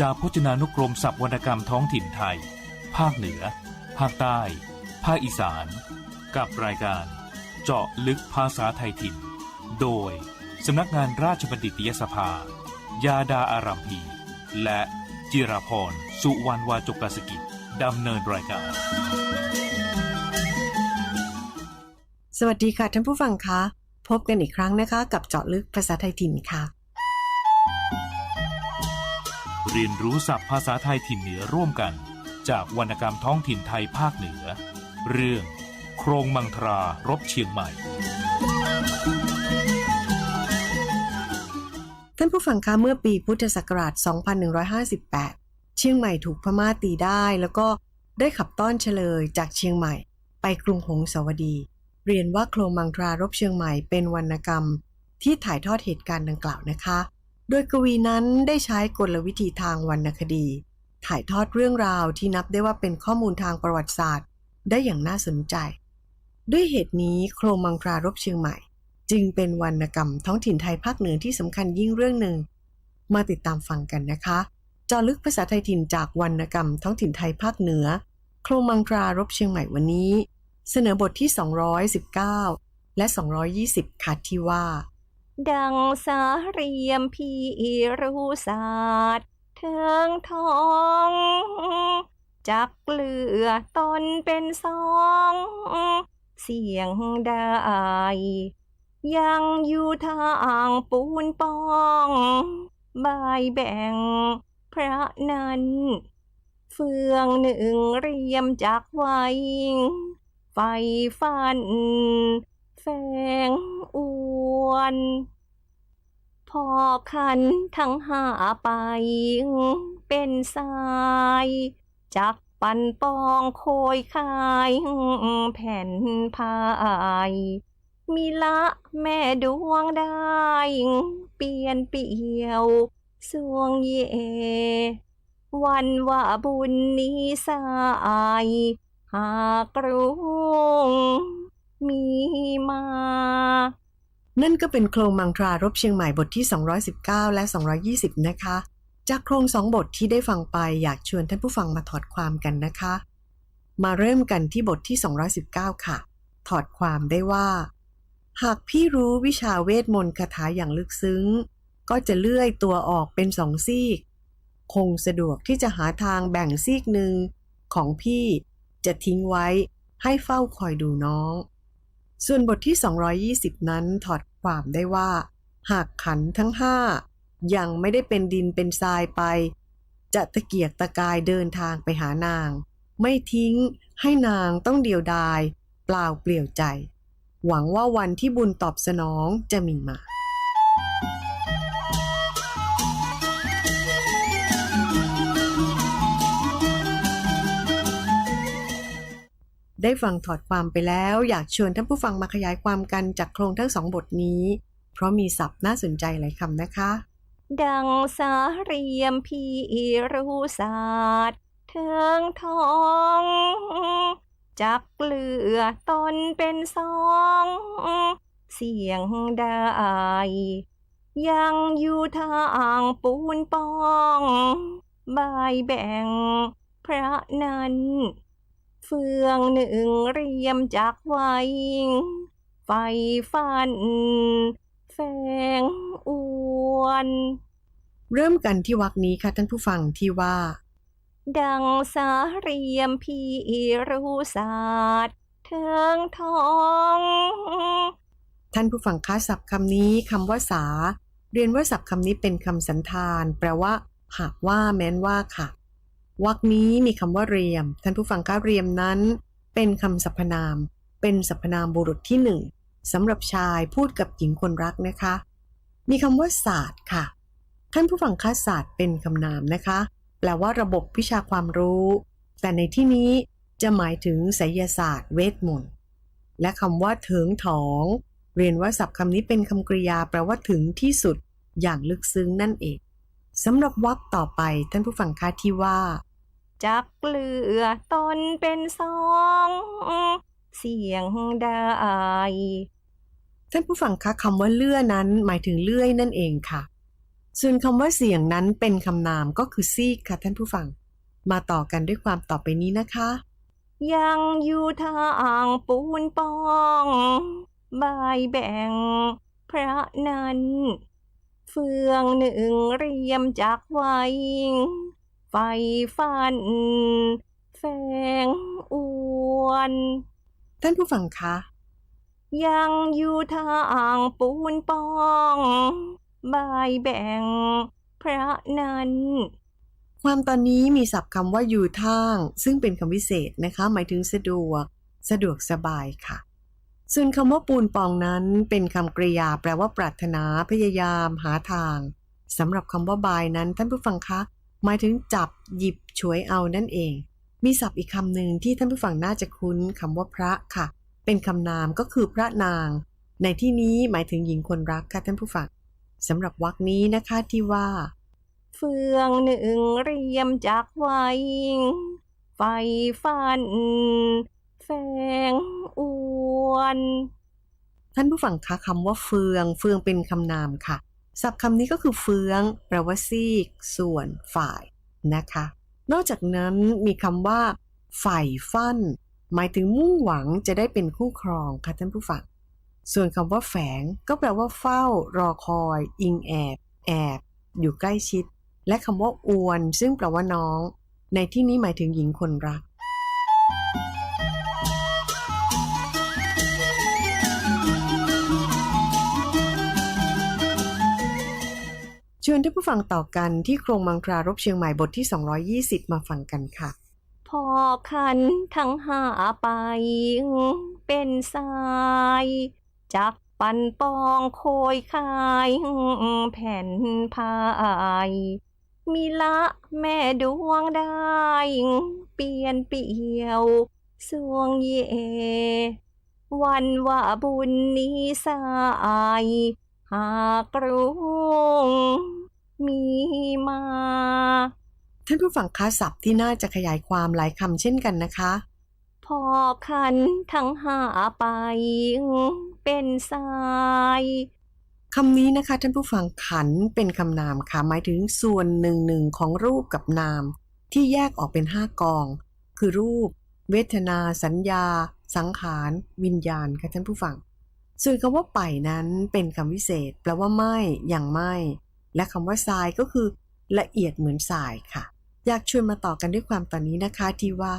จากพจนานุกรมศัพท์วรรณกรรมท้องถิ่นไทย ภาคเหนือ ภาคใต้ ภาคอีสาน กับรายการ เจาะลึกภาษาไทยถิ่น โดยสำนักงานราชบัณฑิตยสภา ยาดาอารัมพี และจิรพร สุวรรณวาจกสกิจดำเนินรายการ สวัสดีค่ะท่านผู้ฟังคะ พบกันอีกครั้งนะคะ กับเจาะลึกภาษาไทยถิ่นค่ะ เรียนรู้ศัพท์ภาษาไทยถิ่นเหนือร่วมกัน จากวรรณกรรมท้องถิ่นไทยภาคเหนือ เรื่อง โครงมังทรารบเชียงใหม่ ท่านผู้ฟังคะเมื่อปีพุทธศักราช 2158 เชียงใหม่ถูกพม่าตีได้ แล้วก็ได้ขับต้อนเฉลยจากเชียงใหม่ ไปกรุงหงสาวดี เรียนว่าโครงมังทรารบเชียงใหม่เป็นวรรณกรรม ที่ถ่ายทอดเหตุการณ์ดังกล่าวนะคะ โดยกวีนั้นได้ใช้กลวิธีทางวรรณคดี ถ่ายทอดเรื่องราวที่นับได้ว่าเป็นข้อมูลทางประวัติศาสตร์ ได้อย่างน่าสนใจ ด้วยเหตุนี้โครมังครารบเชียงใหม่ จึงเป็นวรรณกรรมท้องถิ่นไทยภาคเหนือที่สำคัญยิ่งเรื่องหนึ่ง มาติดตามฟังกันนะคะเจอลึกภาษาไทยถิ่นจากวรรณกรรมท้องถิ่นไทยภาคเหนือ โครมังครารบเชียงใหม่วันนี้ เสนอบทที่ 219 และ 220ค่ะที่ว่า ดังสาเรียมพี่รู้ศาสตร์เทิงทองจักเลือตนเป็นสอง เสียงได้ ยังอยู่ทางปูนปองบายแบ่งพระนั้นเฟืองหนึ่งเรียมจากไว้ ไฟฟัน แฝงอวน พอคันทั้งหาไป เป็นสาย จักปันปองโคยคายแผ่นพายมีละแม่ดวงได้ เปลี่ยนเปลี่ยวสวงเย วันว่าบุญนี้สาย หากรุง มีมา นั่นก็เป็นโครงมังทรารบเชียงใหม่บทที่ 219 และ 220 นะคะ จากโครงสองบทที่ได้ฟังไปอยากชวนท่านผู้ฟังมาถอดความกันนะคะ มาเริ่มกันที่บทที่ 219 ค่ะ ถอดความได้ว่า หากพี่รู้วิชาเวทมนต์คาถาอย่างลึกซึ้ง ก็จะเลื่อยตัวออกเป็นสองซีก คงสะดวกที่จะหาทางแบ่งซีกหนึ่งของพี่จะทิ้งไว้ให้เฝ้าคอยดูน้อง ส่วนบทที่ 220 นั้นถอดความได้ว่า หากขันทั้งห้ายังไม่ได้เป็นดินเป็นทรายไป จะตะเกียกตะกายเดินทางไปหานาง ไม่ทิ้งให้นางต้องเดียวดาย เปล่าเปลี่ยวใจ หวังว่าวันที่บุญตอบสนองจะมีมา ได้ฟังถอดความไปแล้ว อยากชวนท่านผู้ฟังมาขยายความกันจากโครงทั้งสองบทนี้ เพราะมีศัพท์น่าสนใจหลายคำนะคะ ดังสาเรียมพีรู้ศาสตร์เทิงทองจักเลือตนเป็นสอง เสียงได้ยังอยู่ทางปูนปอง บายแบ่งพระนั้น เฟืองหนึ่งเรียมจากไว้ไฟฟันแฝงอวน เริ่มกันที่วรรคนี้ค่ะท่านผู้ฟังที่ว่า ดังสาเรียมพี่รู้ศาสตร์เทิงทอง ท่านผู้ฟังคะศัพท์คำนี้คำว่าสา เรียนว่าศัพท์คำนี้เป็นคำสันธาน แปลว่า หากว่าแม้นว่าค่ะ วรรคนี้มีคำว่าเรียม ท่านผู้ฟังคะเรียมนั้น เป็นคำสรรพนาม เป็นสรรพนามบุรุษที่หนึ่งสำหรับชายพูดกับหญิงคนรักนะคะ มีคำว่าศาสตร์ค่ะ ท่านผู้ฟังคะศาสตร์เป็นคำนามนะคะ แปลว่าระบบวิชาความรู้ แต่ในที่นี้จะหมายถึงไสยศาสตร์ เวทมนต์และคำว่าถึงถอง เรียนว่าศัพท์คำนี้เป็นคำกริยาแปลว่าถึงที่สุดอย่างลึกซึ้งนั่นเองสำหรับวรรคต่อไปท่านผู้ฟังคะที่ว่า จักเลือตนเป็นสอง เสียงได้ท่านผู้ฟังคะคำว่าเลื่อนั้นหมายถึงเลื่อยนั่นเองค่ะ ส่วนคำว่าเสียงนั้นเป็นคำนามก็คือซีกค่ะท่านผู้ฟัง มาต่อกันด้วยความต่อไปนี้นะคะ ยังอยู่ทางปูนปองบายแบ่ง พระนั้น เฟืองหนึ่งเรียมจากไว้ ไฟฟัน แฝงอวน ท่านผู้ฟังคะ ยังอยู่ทางปูนปองบายแบ่ง พระนั้น ความตอนนี้มีศัพท์คำว่าอยู่ทาง ซึ่งเป็นคำวิเศษนะคะ หมายถึงสะดวก สะดวกสบายค่ะ ส่วนคำว่าปูนปองนั้นเป็นคำกริยาแปลว่าปรารถนาพยายามหาทางสำหรับคำว่าบายนั้นท่านผู้ฟังคะ หมายถึงจับหยิบฉวยเอานั่นเอง มีศัพท์อีกคำหนึ่งที่ท่านผู้ฟังน่าจะคุ้นคำว่าพระค่ะ เป็นคำนามก็คือพระนาง ในที่นี้หมายถึงหญิงคนรักค่ะท่านผู้ฟังสำหรับวรรคนี้นะคะที่ว่า เฟืองหนึ่งเรียมจากไว้ไฟฟันแฝงอวน ท่านผู้ฟังคะคำว่าเฟือง เฟืองเป็นคำนามค่ะ ศัพท์คำนี้ก็คือเฟืองแปลว่าซีก ส่วน ฝ่ายนะคะ นอกจากนั้นมีคำว่าใฝ่ฟันหมายถึงมุ่งหวังจะได้เป็นคู่ครองค่ะท่านผู้ฟัง ส่วนคำว่าแฝง ก็แปลว่าเฝ้า รอคอย อิงแอบ แอบ อยู่ใกล้ชิด และคำว่าอวน ซึ่งแปลว่าน้อง ในที่นี้หมายถึงหญิงคนรักเชิญท่านผู้ฟังต่อกันที่โครงมังครารบเชียงใหม่บทที่ 220 มาฟังกันค่ะ พอคันทั้งหาไป เป็นสายจักปันปองโคยคายแผ่นพายมีละแม่ดวงได้ เปลี่ยนเปลี่ยวสวงเย วันว่าบุญนี้สายหากรุง มีมา ท่านผู้ฟังคะศัพท์ที่น่าจะขยายความหลายคำเช่นกันนะคะ พอคันทั้งหาไป เป็นสายคำนี้นะคะท่านผู้ฟังขันเป็นคำนามค่ะหมายถึงส่วนหนึ่งหนึ่งของรูปกับนาม ที่แยกออกเป็นห้ากอง คือรูป เวทนา สัญญา สังขาร วิญญาณค่ะท่านผู้ฟัง ส่วนคำว่าไปนั้นเป็นคำวิเศษ แปลว่าไม่อย่างไม่ และคำว่าทรายก็คือ ละเอียดเหมือนทรายค่ะ อยากชวนมาต่อกันด้วยความตอนนี้นะคะที่ว่า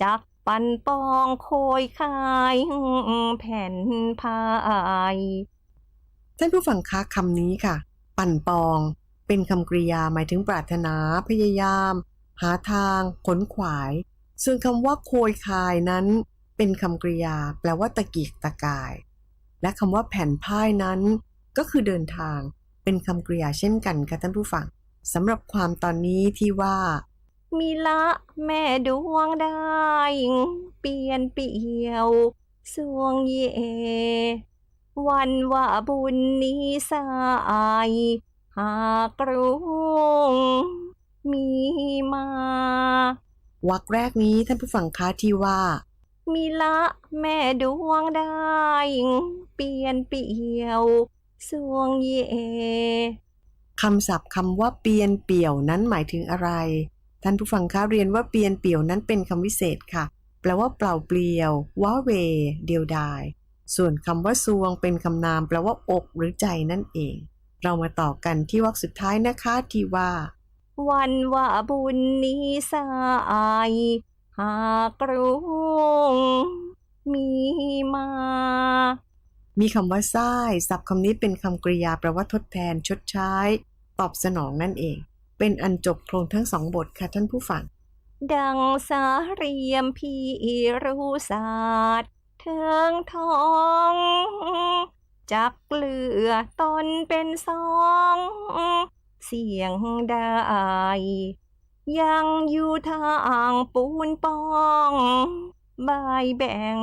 จักปันปองโคยคายแผ่นพายท่านผู้ฟังคะคำนี้ค่ะ ปั่นปอง เป็นคำกริยาหมายถึงปรารถนาพยายาม หาทางขนขวาย ส่วนคำว่าโคยคายนั้น เป็นคำกริยาแปลว่าตะกีกตะกาย และคำว่าแผ่นพ่ายนั้น ก็คือเดินทาง เป็นคำกริยาเช่นกันค่ะท่านผู้ฟังสำหรับความตอนนี้ที่ว่า มีละแม่ดวงได้ เปลี่ยนเปลี่ยวสวงเย วันว่าบุญนี้สายหากรุงมีมาวรรคแรกนี้ท่านผู้ฟังคะที่ว่า มีละแม่ดวงได้ เปลี่ยนเปลี่ยว สวงเยคำศัพท์คำว่าเปียนเปี่ยวนั้นหมายถึงอะไร ท่านผู้ฟังคะเรียนว่าเปียนเปี่ยวนั้นเป็นคำวิเศษค่ะ แปลว่าเปล่าเปลี่ยวว้าเหวเดียวดาย ส่วนคำว่าซวงเป็นคำนามแปลว่าอกหรือใจนั่นเอง เรามาต่อกันที่วรรคสุดท้ายนะคะที่ว่า วันว่าบุญนี้สายหากรุงมีมา มีคำว่าซ้ายศัพท์คำนี้เป็นคำกริยาแปลว่าทดแทน ชดใช้ ตอบสนองนั่นเอง เป็นอันจบโครงทั้งสองบทค่ะท่านผู้ฟัง ดังสาเรียมพี่รู้ศาสตร์เทิงทองจักเกลือตนเป็นสอง เสียงได้ยังอยู่ทางปูนปอง บายแบ่ง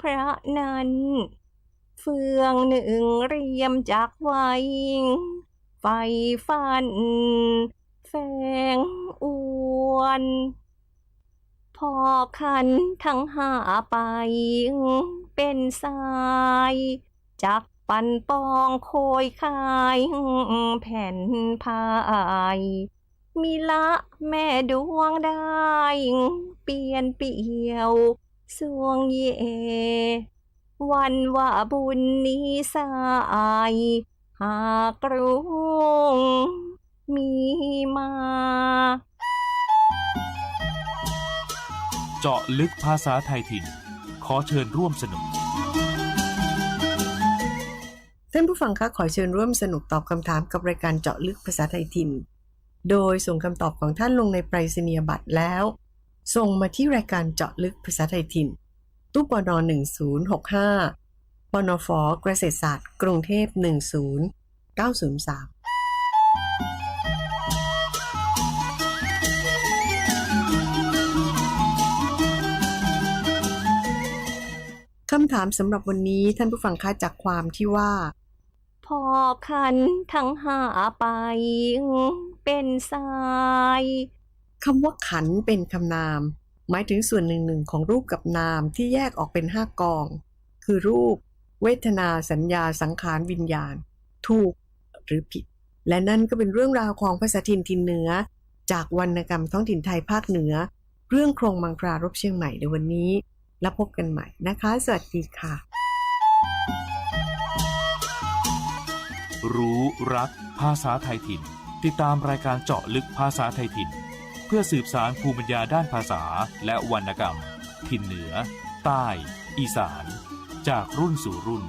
พระนั้น เฟืองหนึ่งเรียมจากไว้ไฟฟัน แฝงอวน พอคันทั้งหาไป เป็นสายจักปันปองโคยคายแผ่นพายมีละแม่ดวงได้ เปลี่ยนเปี่ยว สวงเย วันว่าบุญนี้สายหากรุงมีมา เจาะลึกภาษาไทยถิ่น ขอเชิญร่วมสนุกท่านผู้ฟังคะขอเชิญร่วมสนุกตอบคำถามกับรายการเจาะลึกภาษาไทยถิ่น โดยส่งคำตอบของท่านลงในไปรษณียบัตรแล้ว ส่งมาที่รายการเจาะลึกภาษาไทยถิ่น ตู้ปน1065ปนฟเกษตรศาสตร์ กรุงเทพ 10903คำถามสำหรับวันนี้ท่านผู้ฟังคะจากความที่ว่า พอคันทั้งหาไป เป็นสายคำว่าขันเป็นคำนาม หมายถึงส่วนหนึ่งหนึ่งของรูปกับนามที่แยกออกเป็นห้ากอง คือรูป เวทนาสัญญาสังขารวิญญาณ ถูกหรือผิด และนั่นก็เป็นเรื่องราวของภาษาถิ่นทินเหนือ จากวรรณกรรมท้องถิ่นไทยภาคเหนือ เรื่องโครงมังครารบเชียงใหม่ในวันนี้ แล้วพบกันใหม่นะคะ สวัสดีค่ะ รู้รักภาษาไทยถิ่น ติดตามรายการเจาะลึกภาษาไทยถิ่น พื่อสืบสารภูมิปัญญาด้านภาษาและวรรณกรรม ถิ่นเหนือ ใต้ อีสาน จากรุ่นสู่รุ่น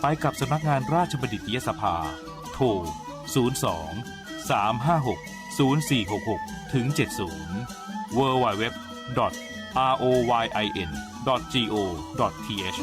ไปกับสำนักงานราชบัณฑิตยสภา โทร 02 356 0466 ถึง 70 www.royin.go.th